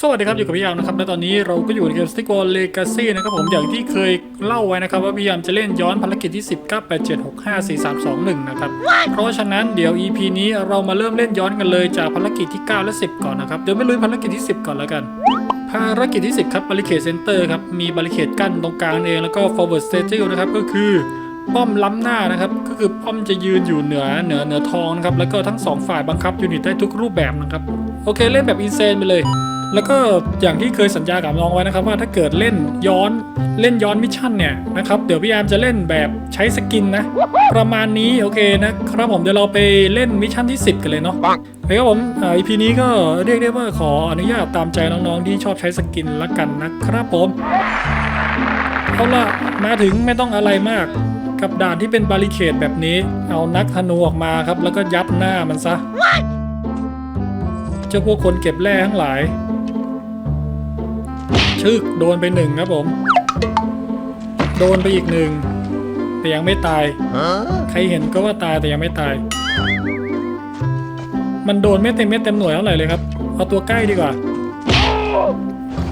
สวัสดีครับอยู่กับพี่ยามนะครับและตอนนี้เราก็อยู่ในเกม Stick Wall Legacy นะครับผมอย่างที่เคยเล่าไว้นะครับว่าพี่ยามจะเล่นย้อนภารกิจที่10 9 8 7 6 5 4 3 2 1 นะครับ เพราะฉะนั้นเดี๋ยว EP นี้เรามาเริ่มเล่นย้อนกันเลยจากภารกิจที่ 9 และ 10 ก่อนนะครับ เดี๋ยวไปลุยภารกิจที่ 10 ก่อนแล้วกัน ภารกิจที่ 10 ครับ Barricade Center ครับมีบาริเคดกั้นตรงกลางเองแล้วก็ forward statue นะครับก็คือป้อมล้ำหน้านะครับก็คือป้อมจะยืนอยู่เหนือเหนือเหนือทองนะครับแล้วก็ทั้งสองฝ่ายบังคับยูนิตได้ทุกรูปแบบนะครับโอเคเล่นแบบอินเซนไปเลย แล้วก็อย่างที่เคยสัญญากับน้องไว้นะครับว่าถ้าเกิดเล่นย้อนเล่นย้อนมิชชั่นเนี่ยนะครับเดี๋ยวพี่ยามจะเล่นแบบใช้สกินนะ ประมาณนี้โอเคนะครับผมเดี๋ยวเราไปเล่นมิชชั่นที่ 10 กันเลยเนาะปังโอเคครับผมอ่า EP นี้ก็เรียกได้ว่าขออนุญาตตามใจน้องๆที่ชอบใช้สกินละกันนะครับผมเอาละมาถึงไม่ต้องอะไรมากกับด่านที่เป็นบาริเคดแบบนี้ เอานักธนูออกมาครับ แล้วก็ยัดหน้ามันซะ เจ้าพวกคนเก็บแร่ทั้งหลาย ชึกโดนไปหนึ่งครับผม โดนไปอีกหนึ่งแต่ยังไม่ตาย ใครเห็นก็ว่าตายแต่ยังไม่ตาย มันโดนไม่เต็มเม็ดเต็มหน่วยเท่าไหร่เลยครับ เอาตัวใกล้ดีกว่า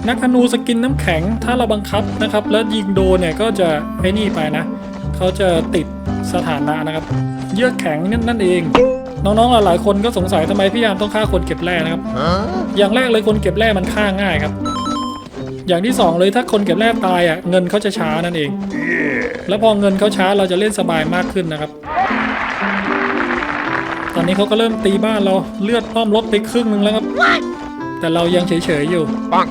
นักธนูสกินน้ำแข็ง ถ้าเราบังคับนะครับ แล้วยิงโดนเนี่ยก็จะไอ้นี่ไปนะ เขาจะติดสถานะนะครับ เยือกแข็งนั่นนั่นเองน้องๆ หลายๆ คนก็สงสัยทำไมพี่ยามต้องฆ่าคนเก็บแร่นะครับ อย่างแรกเลยคนเก็บแร่มันฆ่าง่ายครับ อย่างที่สองเลยถ้าคนเก็บแร่ตายอะเงินเขาจะช้านั่นเอง แล้วพอเงินเขาช้าเราจะเล่นสบายมากขึ้นนะครับ ตอนนี้เขาก็เริ่มตีบ้านเราเลือดป้อมลดไปครึ่งหนึงแล้วครับ แต่เรายังเฉยๆอยู่ Bonk.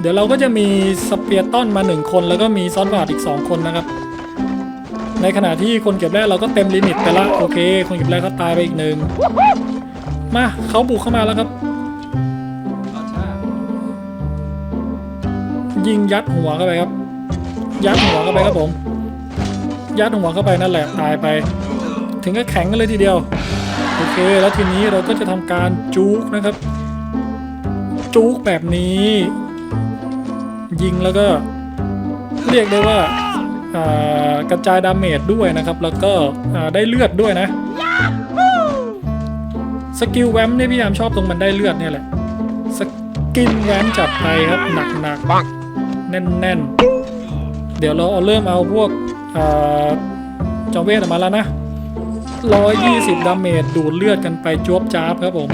เดี๋ยวเราก็จะมีสเปียร์ต้อนมาหนึ่งคน แล้วก็มีซอนวาดอีกสองคนนะครับ ในขณะที่คนเก็บแร่เราก็เต็มลิมิตไปละโอเค คนเก็บแร่เขาตายไปอีกหนึ่งมาเขาบุกเข้ามาแล้วครับ ยิงยัดหัวเข้าไปครับ ยัดหัวเข้าไปครับผม ยัดหัวเข้าไปนั่นแหละตายไป ถึงก็แข็งกันเลยทีเดียว โอเค แล้วทีนี้เราก็จะทำการจุกนะครับ จุกแบบนี้ ยิงแล้วก็เรียกได้ว่าากระจายดาเมจด้วยนะครับ แล้วก็ได้เลือดด้วยนะสกิลแวมเนี่ยพี่ยามชอบตรงมันได้เลือดเนี่ยแหละสกินแวมจัดไปครับหนักหนัก แน่นๆ เดี๋ยวเราเอาเริ่มเอาพวกอจอมเวทออกมาแล้วนะ 120 ดาเมจดูดเลือดกันไปจวบจ้าบครับผม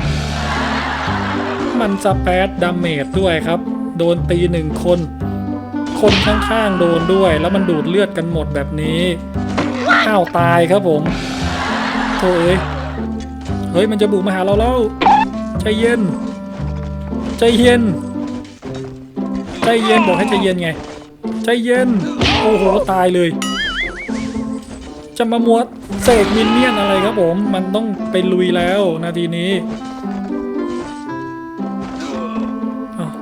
มันสแปดดาเมจด้วยครับ โดนตีหนึ่งคน คนข้างๆโดนด้วย แล้วมันดูดเลือดกันหมดแบบนี้อ้าวตายครับผมโธ่เอ้ยเฮ้ยมันจะบุกมาหาเราแล้วใจเย็น ใจเย็น ใจเย็นบอกให้ใจเย็นไง ใจเย็น โอ้โหตายเลย จะมามัวเสกมินเนี่ยนอะไรครับผม มันต้องไปลุยแล้วนาทีนี้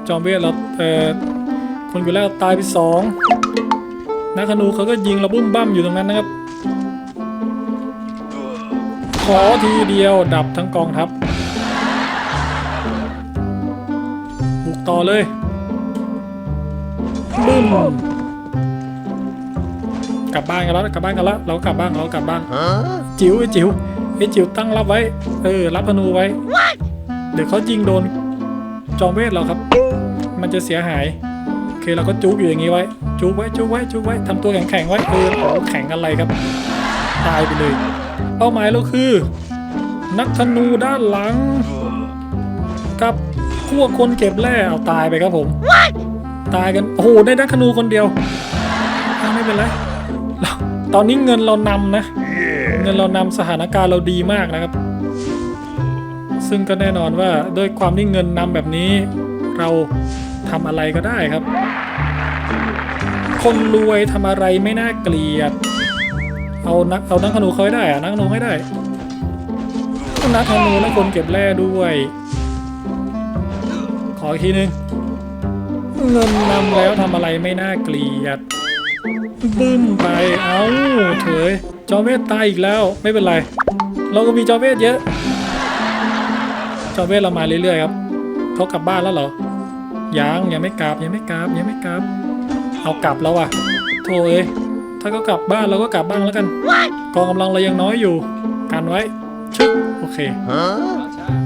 จอมเวทเราเอ่อคนอยู่แล้วตายไปสองนักธนูเขาก็ยิงเราบุ้มบั้มอยู่ตรงนั้นนะครับ ขอทีเดียวดับทั้งกองทัพบุกต่อเลย บึ้มกลับบ้านกันแล้วกลับบ้านกันแล้วเราก็กลับบ้านเราก็กลับบ้าน Huh? จิ๋วไอ้จิ๋วไอ้จิ๋วตั้งรับไว้ เออ รับธนูไว้ เดี๋ยวเขายิงโดน จอมเวทเราครับ มันจะเสียหายโอเคเราก็จุกอยู่อย่างนี้ไว้ จุกไว้จุกไว้จุกไว้ทำตัวแข็งแข็งๆไว้เออโอ้โหแข็งอะไรครับ ตายไปเลย เป้าหมายเราคือ นักธนูด้านหลัง กับพวกคนเก็บแร่เอาตายไปครับผม ตายกัน โอ้โห ได้นักธนูคนเดียวไม่เป็นไรเราตอนนี้เงินเรานำนะ เงินเรานำสถานการณ์เราดีมากนะครับ ซึ่งก็แน่นอนว่าด้วยความที่เงินนำแบบนี้ เราทำอะไรก็ได้ครับ คนรวยทำอะไรไม่น่าเกลียด เอานักเอานักธนูเขาให้ได้อะนักธนูให้ได้นักธนูและคนเก็บแร่ด้วย ขออีกทีนึง เงินนำแล้วทำอะไรไม่น่าเกลียด บึ้มไป เอาเถยจอมเวทตายอีกแล้ว ไม่เป็นไร เราก็มีจอมเวทเยอะ จอมเวทเรามาเรื่อยๆครับเขากลับบ้านแล้วเหรอ ยังยังไม่กลับยังไม่กลับยังไม่กลับ เอากลับแล้วอะโถเอ้ยถ้าเขากลับบ้านเราก็กลับบ้านแล้วกันกองกำลังเรายังน้อยอยู่ กันไว้ ชึกโอเค Huh?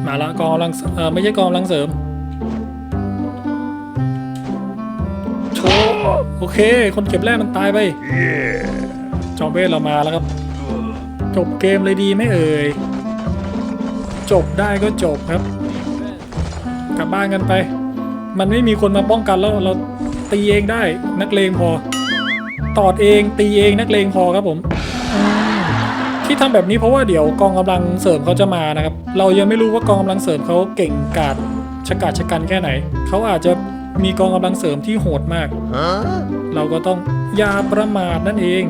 มาละกองกำลังเออไม่ใช่กองกำลังเสริม โชว์โอเค คนเก็บแร่มันตายไปจอมเวทเรามาแล้วครับ จบเกมเลยดีไหมเอ่ย จบได้ก็จบครับ กลับบ้านกันไป มันไม่มีคนมาป้องกันแล้วเราตีเองได้นักเลงพอ ตอดเองตีเองนักเลงพอครับผมอืมที่ทำแบบนี้เพราะว่าเดี๋ยวกองกำลังเสริมเขาจะมานะครับ เรายังไม่รู้ว่ากองกำลังเสริมเขาเก่งกาจชะกาจชะกันแค่ไหน เขาอาจจะ มีกองกำลังเสริมที่โหดมาก เราก็ต้องอย่าประมาทนั่นเอง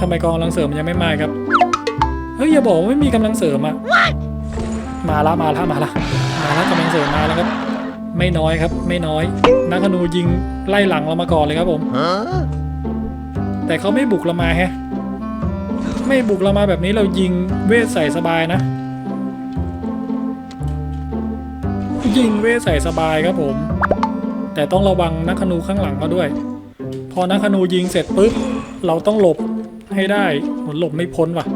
ทำไมกองกำลังเสริมมันยังไม่มาครับ เฮ้ยอย่าบอกว่าไม่มีกำลังเสริมอะมาละมาละมาละมาละกำลังเสริมมาแล้วครับ ไม่น้อยครับไม่น้อย นักธนูยิงไล่หลังเรามาก่อนเลยครับผมแต่เขาไม่บุกเรามาแฮะไม่บุกเรามาแบบนี้เรายิงเวทใส่สบายนะ ยิงเวทใส่สบายครับผม แต่ต้องระวังนักธนูข้างหลังเขาด้วย พอนักธนูยิงเสร็จปุ๊บเราต้องหลบให้ได้หนหลบไม่พ้นว่ะ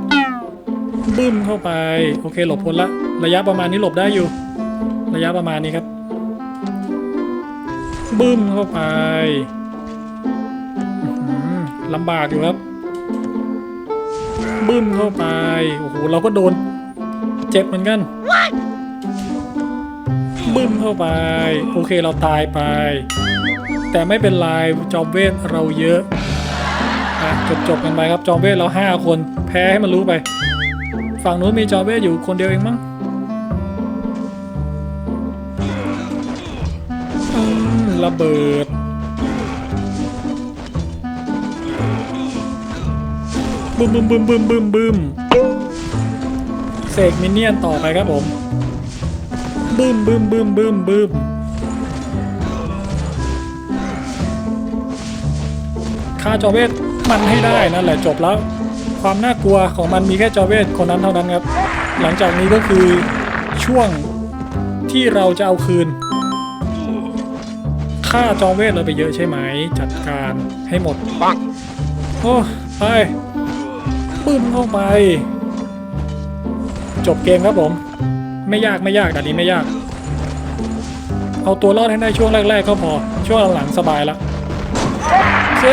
บึ้มเข้าไป โอเคหลบพ้นละ ระยะประมาณนี้หลบได้อยู่ ระยะประมาณนี้ครับบึ้มเข้าไปลำบากอยู่ครับ บึ้มเข้าไป โอ้โห เราก็โดน เจ็บเหมือนกัน บึ้มเข้าไป โอเคเราตายไป แต่ไม่เป็นไรจอมเวทเราเยอะอะจบจบๆกันไปครับจอมเวทเราห้าคนแพ้ให้มันรู้ไป ฝั่งนู้นมีจอมเวทอยู่คนเดียวเองมั้งระเบิดบึ้มบึ้มบึ้มบึ้มบึ้มบึมเสกมินเนี่ยนต่อไปครับผม บึ้มบึ้มบึ้มบึ้มบึ้มฆ่าจอเวทมันให้ได้นั่นแหละจบแล้ว ความน่ากลัวของมันมีแค่จอเวทคนนั้นเท่านั้นครับ หลังจากนี้ก็คือช่วงที่เราจะเอาคืนฆ่าจอเวทเราไปเยอะใช่ไหม จัดการให้หมดปังโอ้ไปปึ้มเข้าไป จบเกมครับผม ไม่ยากไม่ยากด่นนี้ไม่ยาก เอาตัวรอดให้ได้ช่วงแรก ๆ ก็พอ ช่วงหลังๆสบายแล้วโอเค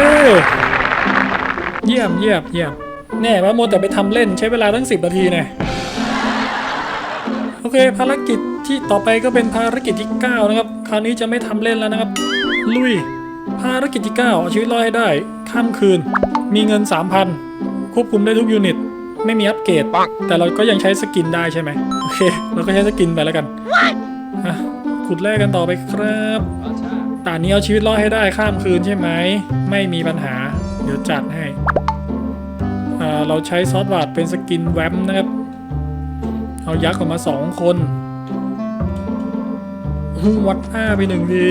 เยี่ยมเยี่ยมเยี่ยมแน่ว่าโมแต่ไปทำเล่นใช้เวลาตั้งสิบนาทีเนี่ยโอเคภารกิจที่ต่อไปก็เป็นภารกิจที่ 9 นะครับ คราวนี้จะไม่ทำเล่นแล้วนะครับ ลุย ภารกิจที่ 9 เอาชีวิตรอดให้ได้ข้ามคืน มีเงิน 3,000 ควบคุมได้ทุกยูนิต ไม่มีอัปเกรดปังแต่เราก็ยังใช้สกินได้ใช่ไหมโอเค เราก็ใช้สกินไปแล้วกันอะขุดแรกกันต่อไปครับด่านนี้เอาชีวิตรอดให้ได้ข้ามคืนใช่ไหม ไม่มีปัญหา เดี๋ยวจัดให้อ่าเราใช้ซอสวาดเป็นสกินแวมนะครับ เอายักษ์ออกมาสองคนหวดหน้าไปหนึ่งที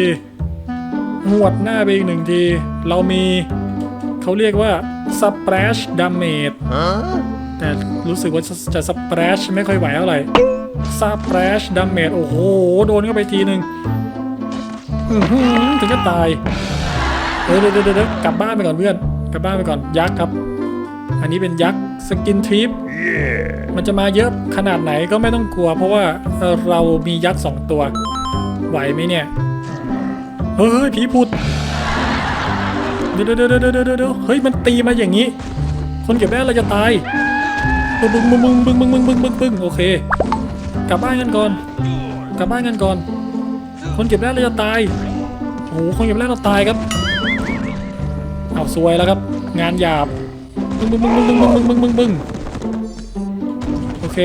หวดหน้าไปอีกหนึ่งที เรามีเขาเรียกว่า splash damage แต่รู้สึกว่าจะสเปรชไม่ค่อยไหวเท่าไหร่สเปรชดัมเมจโอ้โห โดนเข้าไปทีหนึ่งถึงจะตายเดี๋ยวเดี๋ยวเดี๋ยวกลับบ้านไปก่อนเพื่อน กลับบ้านไปก่อนยักษ์ครับ อันนี้เป็นยักษ์สกินทริปมันจะมาเยอะขนาดไหนก็ไม่ต้องกลัว เพราะว่าเรามียักษ์สองตัว ไหวไหมเนี่ย เฮ้ยผีพุดเดี๋ยวเดี๋ยวเดี๋ยวเดี๋ยวเดี๋ยวเดี๋ยวเฮ้ยมันตีมาอย่างนี้ คนเก็บแร่เราจะตาย บึ้งบึ้งบึ้งบึ้งบึ้งบึ้งบึ้งบึ้งบึ้งบึ้งโอเค กลับบ้านกันก่อน กลับบ้านกันก่อน คนเก็บแร่เราจะตายโอ้โหคนเก็บแร่เราตายครับเอาซวยแล้วครับ งานหยาบบึ้งบึ้งบึ้งบึ้งบึ้งบึ้งบึ้งบึ้งบึ้งโอเค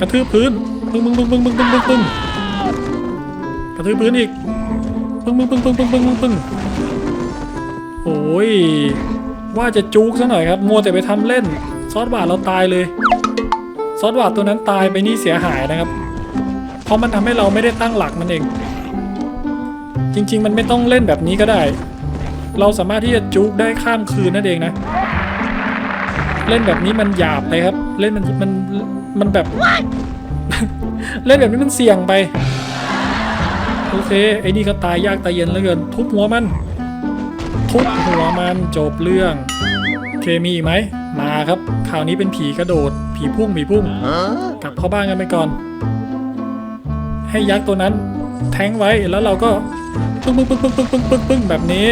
กระทืบพื้นบึ้งบึ้งบึ้งบึ้งบึ้งบึ้งบึ้งบึ้งกระทืบพื้นอีกบึ้งบึ้งบึ้งบึ้งบึ้งบึ้งบึ้งบึ้งโอ้ยว่าจะจุกซะหน่อยครับมัวแต่ไปทำเล่น ซอสหวานเราตายเลย ซอสหวานตัวนั้นตายไปนี่เสียหายนะครับ เพราะมันทำให้เราไม่ได้ตั้งหลักนั่นเอง จริง ๆ มันไม่ต้องเล่นแบบนี้ก็ได้ เราสามารถที่จะจุกได้ข้ามคืนนั่นเองนะ เล่นแบบนี้มันหยาบไปครับ เล่นมันมันมันแบบ เล่นแบบนี้มันเสี่ยงไปโอเคไอ้นี่ก็ตายยากตายเย็นเหลือเกินทุบหัวมัน ทุบหัวมันจบเรื่อง เคมีอีกไหม มาครับคราวนี้เป็นผีกระโดด ผีพุ่งผีพุ่งกลับเข้าบ้านกันไปก่อน ให้ยักษ์ตัวนั้น แทงไว้แล้วเราก็ปึ้งปึ้งปึ้งปึ้งปึ้งปึ้งปึ้งปึ้งแบบนี้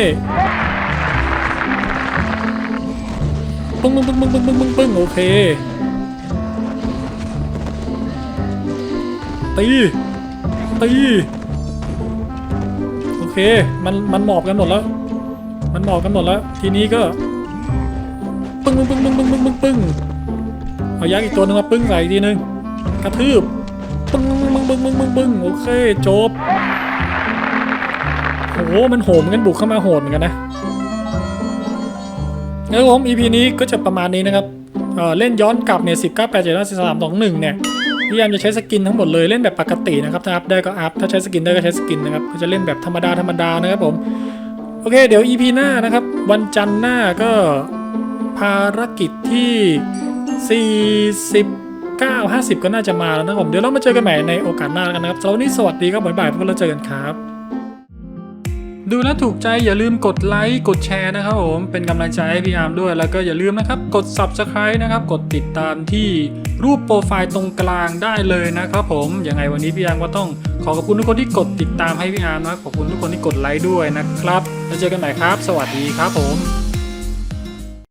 ปึ้งปึ้งปึ้งปึ้งปึ้งปึ้งปึ้งปึ้งโอเคตีตีโอเค มันมันหมอบกันหมดแล้ว มันหมอบกันหมดแล้ว ทีนี้ก็ ปึ้งปึ้งปึ้งปึ้งปึ้งปึ้งปึ้งปึ้งเอายักษ์อีกตัวหนึงมาปึ้งใส่อีกทีนึงกระทืบปึ้งปึ้งปึ้งปึ้งปึ้งปึ้งโอเคจบโอ้โหมันโหมกันบุกเข้ามาโหดเหมือนกันนะแล้วผม EP นี้ก็จะประมาณนี้นะครับเออเล่นย้อนกลับเนี่ยสิบเก้าแปดเจ็ดห้าสี่สามสองหนึ่งเนี่ยพยายามจะใช้สกินทั้งหมดเลยเล่นแบบปกตินะครับถ้าอัพได้ก็อัพถ้าใช้สกินได้ก็ใช้สกินนะครับก็จะเล่นแบบธรรมดาธรรมดานะครับผมโอเค เดี๋ยว EP หน้านะครับ วันจันทร์หน้าก็ ภารกิจที่40 9 50 ก็น่าจะมาแล้วนะครับผมเดี๋ยวเรามาเจอกันใหม่ในโอกาสหน้ากันนะครับสำหรับวันนี้สวัสดีครับบ๊ายบายพวกเราเจอกันครับ ดูแล้วถูกใจอย่าลืมกดไลค์กดแชร์นะครับผมเป็นกำลังใจให้พี่อาร์มด้วยแล้วก็อย่าลืมนะครับกด Subscribe นะครับกดติดตามที่รูปโปรไฟล์ตรงกลางได้เลยนะครับผมยังไงวันนี้พี่อาร์มก็ต้องขอขอบคุณทุกคนที่กดติดตามให้พี่อาร์มนะครับขอบคุณทุกคนที่กดไลค์ด้วยนะครับแล้วเจอกันใหม่ครับ สวัสดีครับผม